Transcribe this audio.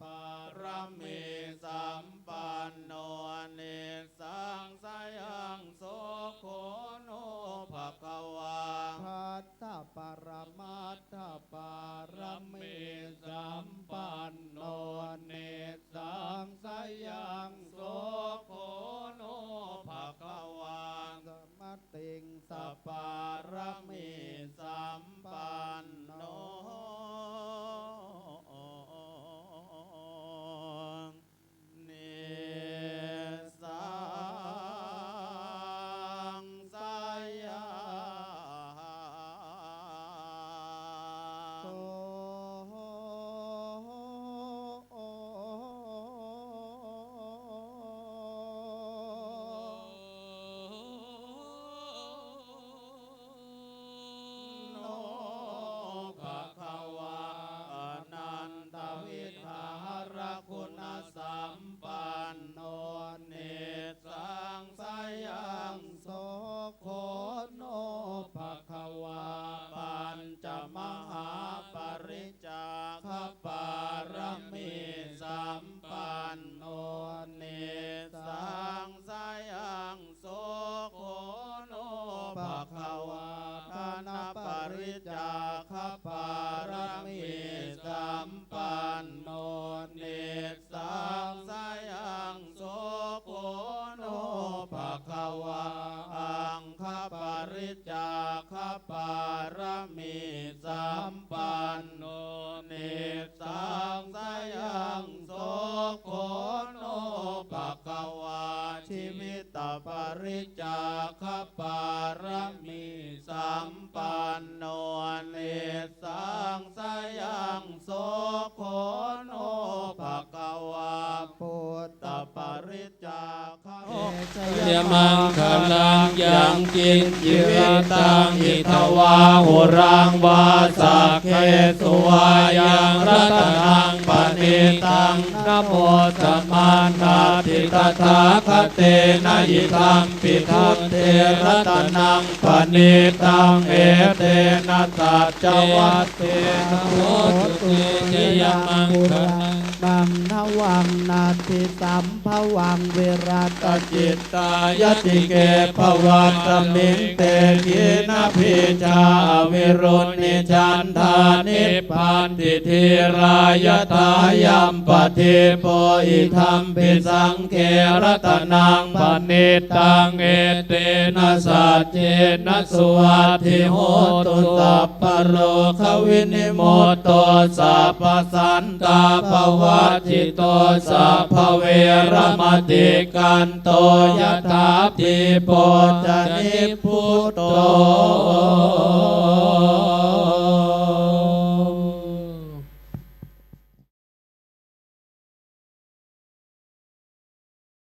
ปารมีสัมปันโนเนสังสั ริจาคปารมีสัมปันโนเนสังสยังโสโคโนภะคะวะพุทตปริจาคเอชเยมังคลังยังกินจิวิตังอิทวาหุรังวาสักเคสุวายังรัตนัง นิตังนะโมตมานาติตถาคเตนะยิตังปิทุตเทรตนังปณิตังเอเตนะตัจวัตเตนะโมตุเตเจยมังคังบังนวังนาทิสัมภวังเวรัตจิตตายติเกภวัตมิงเตกินาพิจาวิรุณนิจันทานิพพานติทิรายทายัมปฏิโปอิธรรมปิสังเกรตนังปณิตังเอเตนะสัจเจนะสวัติโหตุสัพพโลกวินิโมตตสัพพสันตาภวติโตสัพพเวรมติกันโตยถาติโปจนิพุตโต